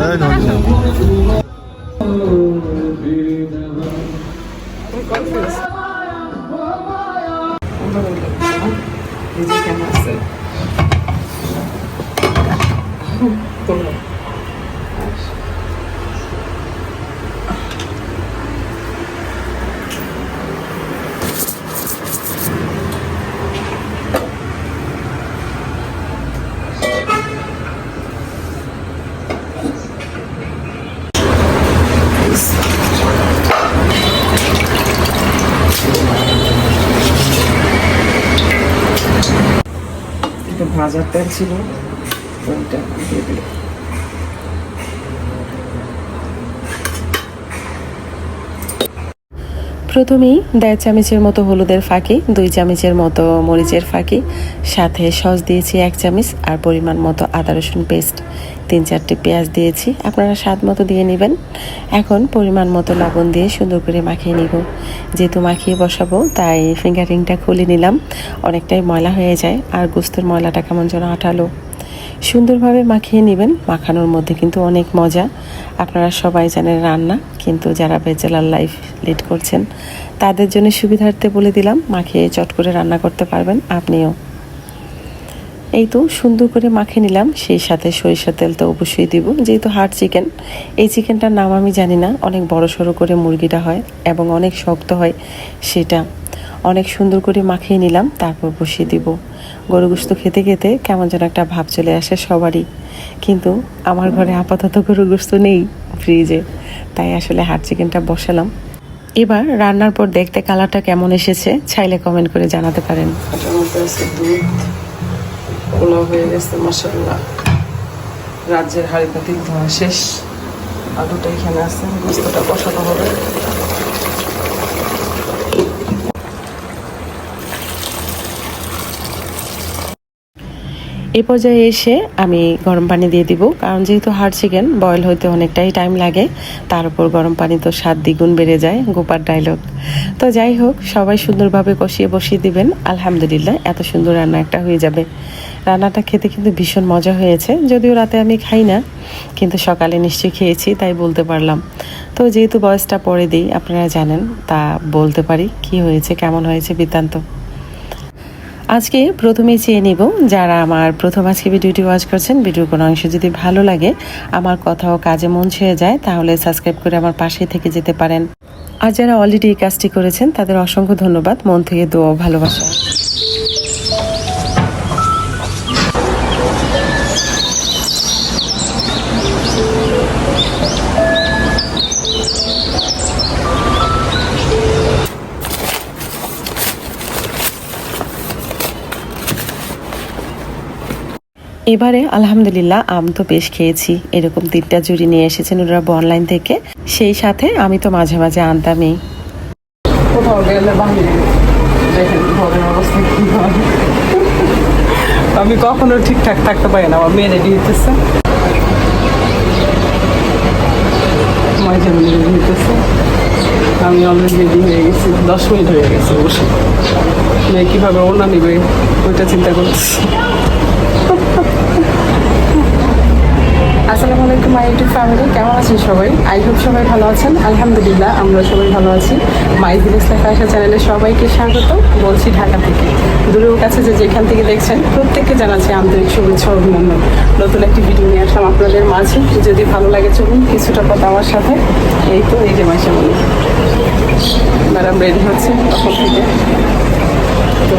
Evet hocam. Müzik ভাজার তেল ছিল তো এটা দিয়ে দিল। প্রথমেই দেড় চামচের মতো হলুদের ফাঁকি, দুই চামচের মতো মরিচের ফাঁকি, সাথে সস দিয়েছি এক চামচ আর পরিমাণ মতো আদা রসুন পেস্ট। তিন চারটে পেঁয়াজ দিয়েছি, আপনারা স্বাদ মতো দিয়ে নেবেন। এখন পরিমাণ মতো লবণ দিয়ে সুন্দর করে মাখিয়ে নিব। যেহেতু মাখিয়ে বসাবো, তাই ফিঙ্গারিংটা খুলে নিলাম। অনেকটাই ময়লা হয়ে যায়, আর গোস্তের ময়লাটা কেমন যেন আঠালো। সুন্দরভাবে মাখিয়ে নেবেন। মাখানোর মধ্যে কিন্তু অনেক মজা। আপনারা সবাই জানেন রান্না, কিন্তু যারা ব্যাচেলার লাইফ লিড করছেন, তাদের জন্য সুবিধার্থে বলে দিলাম, মাখিয়ে চট করে রান্না করতে পারবেন। আপনিও এই তো সুন্দর করে মাখিয়ে নিলাম। সেই সাথে সরিষার তেল তো অবশ্যই দিব। যেহেতু হার্ড চিকেন এই চিকেনটার নাম আমি জানি না। অনেক বড় সড়ো করে মুরগিটা হয় এবং অনেক শক্ত হয় সেটা। অনেক সুন্দর করে মাখিয়ে নিলাম, তারপর বসিয়ে দিব। গরু গোস্ত খেতে খেতে কেমন যেন একটা ভাব চলে আসে সবারই। কিন্তু আমার ঘরে আপাতত গরু গোস্ত নেই ফ্রিজে তাই আসলে হার্ড চিকেনটা বসালাম। এবার রান্নার পর দেখতে কালারটা কেমন এসেছে, চাইলে কমেন্ট করে জানাতে পারেন। পোলাও হয়ে গেছে মশলা রাজ্যের হাড়ি পাতি ধোয়া শেষ। আলুটা এখানে আছে, গোস্তটা বসানো হবে। এই পর্যায়ে এসে আমি গরম পানি দিয়ে দিব, কারণ যেহেতু হার্ড চিকেন বয়েল হইতে অনেকটাই টাইম লাগে, তার উপর গরম পানি তো স্বাদ দ্বিগুণ বেড়ে যায়, গোপার ডায়লগ তো যাই হোক, সবাই সুন্দরভাবে কষিয়ে বসিয়ে দিবেন। আলহামদুলিল্লাহ, এত সুন্দর রান্না একটা হয়ে যাবে। রান্নাটা খেতে কিন্তু ভীষণ মজা হয়েছে, যদিও রাতে আমি খাই না, কিন্তু সকালে নিশ্চয়ই খেয়েছি, তাই বলতে পারলাম। তো যেহেতু বয়সটা পরে দিই, আপনারা জানেন, তা বলতে পারি, কি হয়েছে, কেমন হয়েছে, বৃত্তান্ত। আজকে প্রথমেই চেয়ে নেব যারা আমার প্রথম আজকে ভিডিওটি ওয়াচ করছেন, ভিডিওর কোনো অংশ যদি ভালো লাগে, আমার কথাও কাজে মন ছুঁয়ে যায়, তাহলে সাবস্ক্রাইব করে আমার পাশে থেকে যেতে পারেন। আর যারা অলরেডি এই কাজটি করেছেন, তাদের অসংখ্য ধন্যবাদ। মন থেকে দোয়া ভালোবাসা। এবারে আলহামদুলিল্লাহ আম তো বেশ খেয়েছি। এরকম তিনটা জুড়ি নিয়ে এসেছেন ওরা অনলাইন থেকে। সেই সাথে আমি তো মাঝে মাঝে আনতামই। কোথাও অবস্থা আমি কখনো ঠিকঠাক থাকতে পারি না, আমার মেয়ে রেডি হইতেছে মাঝে মাঝে রেডি আমি অলরেডি রেডি হয়ে গেছি, দশ মিনিট হয়ে গেছে অবশ্য মেয়ে কীভাবে ওনা নিবে, ওইটা চিন্তা করতেছি। আলাইকুম মাই ইউটিউব ফ্যামিলি, কেমন আছেন সবাই? আই হোপ সবাই ভালো আছেন। আলহামদুলিল্লাহ আমরা সবাই ভালো আছি। মাই ভিলেজ লাইফ আসা চ্যানেলে সবাইকে স্বাগত। বলছি ঢাকা থেকে। দূরের কাছে যে যেখান থেকে দেখছেন, প্রত্যেককে জানাচ্ছি আন্তরিক শুভেচ্ছা অভিনন্দন। নতুন একটি ভিডিও নিয়ে আসলাম আপনাদের মাঝে। যদি ভালো লাগে, চলুন কিছুটা কথা আমার সাথে। এই তো, এই যে মাসে বলি ম্যাডাম রেডি হচ্ছে তখন থেকে। তো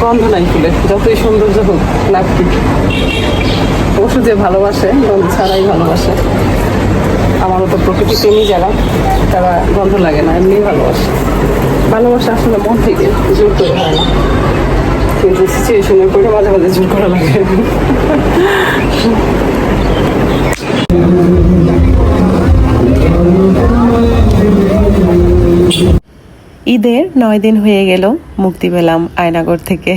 গন্ধ নাই ফুলে, যতই সৌন্দর্য হোক লাগবে পশু যে ভালোবাসে, গন্ধ ছাড়াই ভালোবাসে। আমারও তো প্রকৃতি প্রেমী যারা, তারা গন্ধ লাগে না এমনি ভালোবাসে। ভালোবাসা আসলে মন থেকে জোর করে হয় না। কিন্তু সিচুয়েশনের পরে মাঝে মাঝে জোর করা লাগে। ঈদের নয় দিন হয়ে গেল মুক্তি পেলাম আয়নাগর থেকে।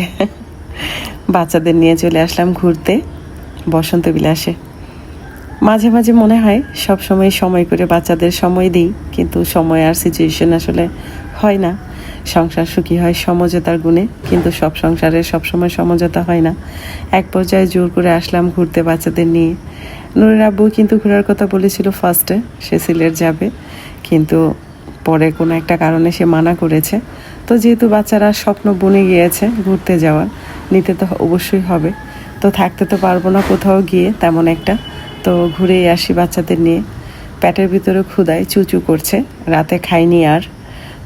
বাচ্চাদের নিয়ে চলে আসলাম ঘুরতে, বসন্ত বিলাসে। মাঝে মাঝে মনে হয় সব সময় সময় করে বাচ্চাদের সময় দিই, কিন্তু সময় আর সিচুয়েশন আসলে হয় না। সংসার সুখী হয় সমঝোতার গুণে, কিন্তু সব সংসারে সবসময় সমঝোতা হয় না। এক পর্যায়ে জোর করে আসলাম ঘুরতে বাচ্চাদের নিয়ে। নুরের আব্বু কিন্তু ঘোরার কথা বলেছিল ফার্স্টে সে সিলেট যাবে। কিন্তু পরে কোনো একটা কারণে সে মানা করেছে। তো যেহেতু বাচ্চারা স্বপ্ন বনে গিয়েছে ঘুরতে যাওয়ার, নিতে তো অবশ্যই হবে। তো থাকতে তো পারব না কোথাও গিয়ে তেমন একটা। তো ঘুরেই আসি বাচ্চাদের নিয়ে। পেটের ভিতরে ক্ষুদায় চুচু করছে। রাতে খাইনি আর।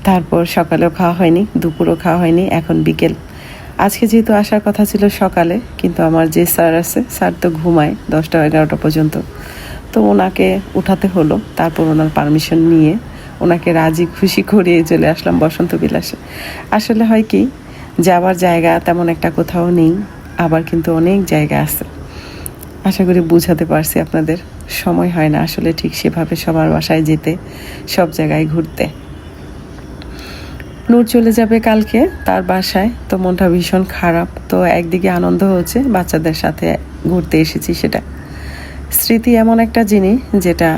তারপর সকালেও খাওয়া হয়নি, দুপুরও খাওয়া হয়নি, এখন বিকেল। আজকে যেহেতু আসার কথা ছিল সকালে, কিন্তু আমার যে স্যার আছে, স্যার তো ঘুমায় দশটা এগারোটা পর্যন্ত। তো ওনাকে উঠাতে হলো, তারপর ওনার পারমিশন নিয়ে ওনাকে রাজি, খুশি করিয়ে চলে আসলাম বসন্ত বিলাসে। আসলে হয় কি, যাওয়ার জায়গা তেমন একটা কোথাও নেই, আবার কিন্তু অনেক জায়গা আছে। আশা করি বুঝাতে পারছি আপনাদের, সময় হয় না আসলে ঠিক সেভাবে সবার বাসায় যেতে, সব জায়গায় ঘুরতে। নূর চলে যাবে কালকে, তার বাসায়, তো মনটা ভীষণ খারাপ, তো একদিকে আনন্দ হচ্ছে, বাচ্চাদের সাথে ঘুরতে এসেছি সেটা। স্মৃতি এমন একটা জিনিস, যেটা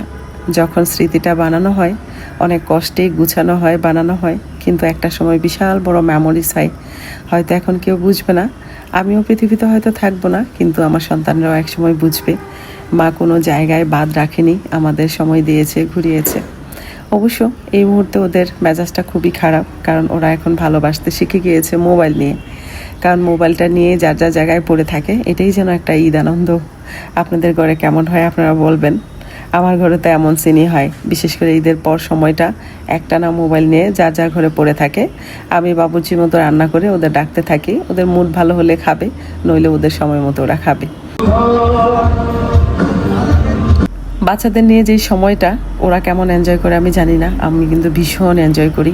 যখন স্মৃতিটা বানানো হয় অনেক কষ্টেই গুছানো হয়, বানানো হয়, কিন্তু একটা সময় বিশাল বড় মেমোরিজ হয়। হয়তো এখন কেউ বুঝবে না। আমিও পৃথিবীতে হয়তো থাকব না, কিন্তু আমার সন্তানরাও এক সময় বুঝবে। মা কোনো জায়গায় বাদ রাখেনি, আমাদের সময় দিয়েছে, ঘুরিয়েছে। অবশ্য এই মুহূর্তে ওদের মেজাজটা খুবই খারাপ, কারণ ওরা এখন ভালোবাসতে শিখে গিয়েছে মোবাইল নিয়ে। কারণ মোবাইলটা নিয়ে যার যা জায়গায় পড়ে থাকে, এটাই যেন একটা ঈদ আনন্দ। আপনাদের ঘরে কেমন হয় আপনারা বলবেন। আমার ঘরে তো এমন সিনই হয়। বিশেষ করে ঈদের পর সময়টা, একটানা মোবাইল নিয়ে যার যার ঘরে পড়ে থাকে। আমি বাবুর্চির মতো রান্না করে ওদের ডাকতে থাকি। ওদের মুড ভালো হলে খাবে, নইলে ওদের সময় মতো ওরা খাবে। বাচ্চাদের নিয়ে যে সময়টা, ওরা কেমন এনজয় করে আমি জানি না। আমি কিন্তু ভীষণ এনজয় করি।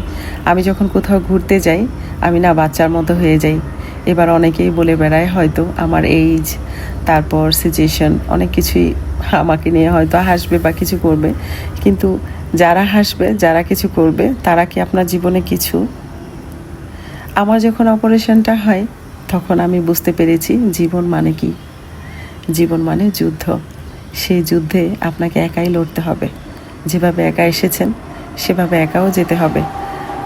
আমি যখন কোথাও ঘুরতে যাই, আমি না বাচ্চার মতো হয়ে যাই। এবার অনেকেই বলে বেড়ায়, হয়তো আমার এইজ তারপর সিচুয়েশন অনেক কিছুই আমাকে নিয়ে হয়তো হাসবে বা কিছু করবে। কিন্তু যারা হাসবে, যারা কিছু করবে, তারা কি আপনার জীবনে কিছু? আমার যখন অপারেশনটা হয়, তখন আমি বুঝতে পেরেছি জীবন মানে কি। জীবন মানে যুদ্ধ। সেই যুদ্ধে আপনাকে একাই লড়তে হবে। যেভাবে একা এসেছেন, সেভাবে একাও যেতে হবে।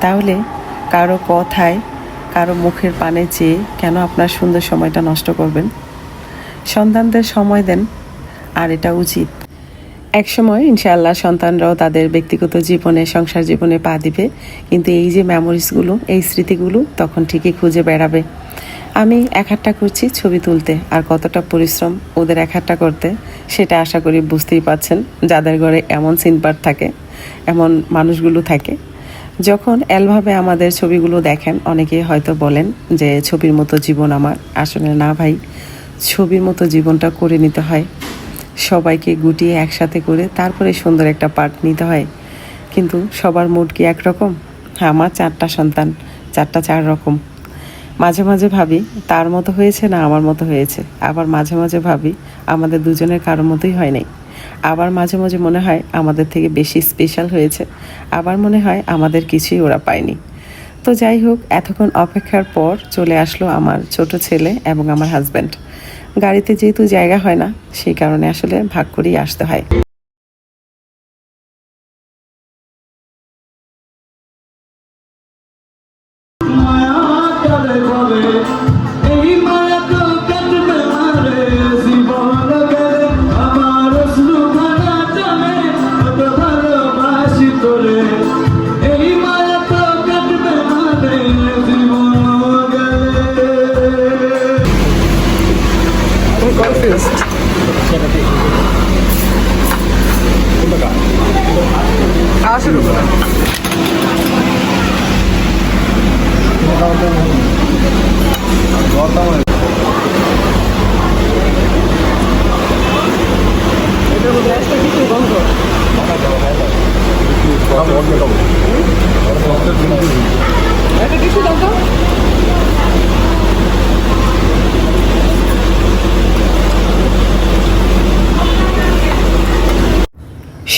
তাহলে কারও কথায় কারও মুখের পানে চেয়ে কেন আপনার সুন্দর সময়টা নষ্ট করবেন? সন্তানদের সময় দেন, আর এটা উচিত। এক সময় ইনশাআল্লাহ সন্তানরাও তাদের ব্যক্তিগত জীবনে, সংসার জীবনে পা দিবে, কিন্তু এই যে মেমোরিজগুলো এই স্মৃতিগুলো তখন ঠিকই খুঁজে বেড়াবে। আমি এক হাতটা করছি ছবি তুলতে, আর কতটা পরিশ্রম ওদের এক হাতটা করতে, সেটা আশা করি বুঝতেই পাচ্ছেন যাদের ঘরে এমন সিনপার থাকে, এমন মানুষগুলো থাকে। যখন এলভাবে আমাদের ছবিগুলো দেখেন অনেকে হয়তো বলেন যে ছবির মতো জীবন আমার। আসলে না ভাই, ছবির মতো জীবনটা করে নিতে হয়। সবাইকে গুটিয়ে একসাথে করে তারপরে সুন্দর একটা পার্ট নিতে হয়। কিন্তু সবার মুড কি একরকম? আমার চারটা সন্তান, চারটা চার রকম। মাঝে মাঝে ভাবি, তার মতো হয়েছে না আমার মতো হয়েছে? আবার মাঝে মাঝে ভাবি, আমাদের দুজনের কারোর মতোই হয় নাই। আবার মাঝে মাঝে মনে হয় আমাদের থেকে বেশি স্পেশাল হয়েছে। আবার মনে হয় আমাদের কিছুই ওরা পায়নি। তো যাই হোক, এতক্ষণ অপেক্ষার পর চলে আসলো আমার ছোট ছেলে এবং আমার হাজব্যান্ড গাড়িতে যেহেতু জায়গা হয় না, সেই কারণে আসলে ভাগ করেই আসতে হয়। ভালোবাসি তোরে এই মায়া তো কাটবে মারে জীবন গেলে কনফিউজড খাওয়া শুরু করো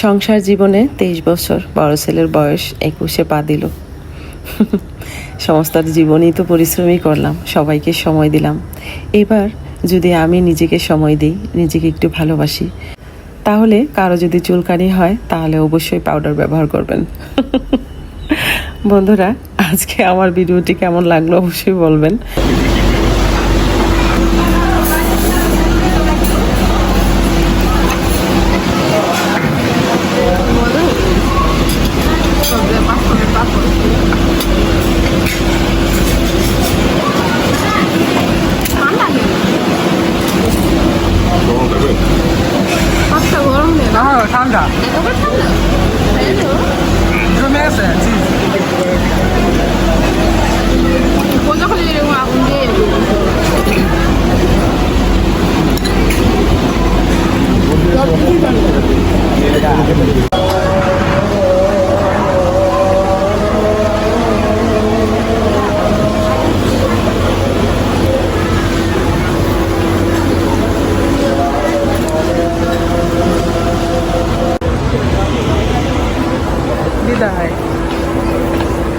সংসার জীবনে তেইশ বছর বড় ছেলের বয়স একুশে পা দিল। সমস্ত জীবনই তো পরিশ্রমই করলাম, সবাইকে সময় দিলাম। এবার যদি আমি নিজেকে সময় দিই, নিজেকে একটু ভালোবাসি তাহলে কারও যদি চুলকানি হয়, তাহলে অবশ্যই পাউডার ব্যবহার করবেন। বন্ধুরা, আজকে আমার ভিডিওটি কেমন লাগল অবশ্যই বলবেন।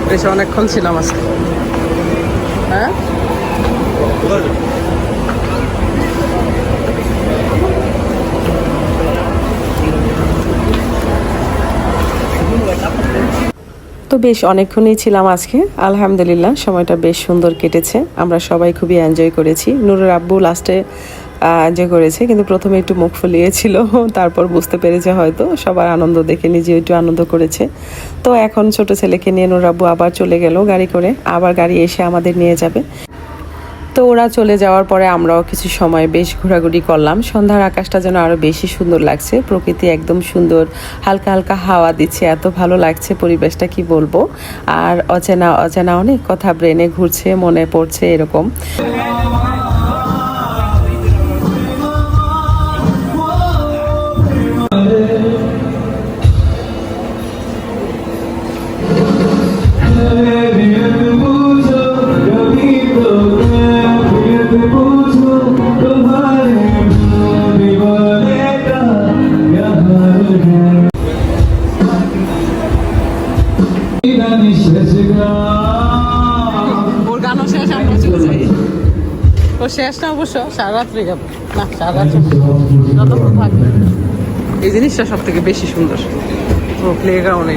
বেশ অনেকক্ষণ ছিলাম আজকে। হ্যাঁ? তো বেশ অনেকক্ষণই ছিলাম আজকে। আলহামদুলিল্লাহ, সময়টা বেশ সুন্দর কেটেছে। আমরা সবাই খুবই এনজয় করেছি। নুরুর আব্বু লাস্টে এনজয় করেছে, কিন্তু প্রথমে একটু মুখ ফুলিয়েছিল, তারপর বুঝতে পেরেছে হয়তো সবার আনন্দ দেখে নিজে একটু আনন্দ করেছে। তো এখন ছোট ছেলেকে নিয়ে নুর আব্বু আবার চলে গেল গাড়ি করে, আবার গাড়ি এসে আমাদের নিয়ে যাবে। তো ওরা চলে যাওয়ার পরে আমরাও কিছু সময় বেশ ঘোরাঘুরি করলাম। সন্ধ্যার আকাশটা যেন আরও বেশি সুন্দর লাগছে, প্রকৃতি একদম সুন্দর, হালকা হালকা হাওয়া দিচ্ছে, এত ভালো লাগছে পরিবেশটা, কি বলব? আর অচেনা অচেনা অনেক কথা ব্রেনে ঘুরছে, মনে পড়ছে এরকম। ও শেষ না অবশ্য সারা রাত্রে যাব। না সারা রাত্রে যতক্ষণ থাকবে। এই জিনিসটা সব থেকে বেশি সুন্দর। পুরো প্লে গ্রাউন্ডে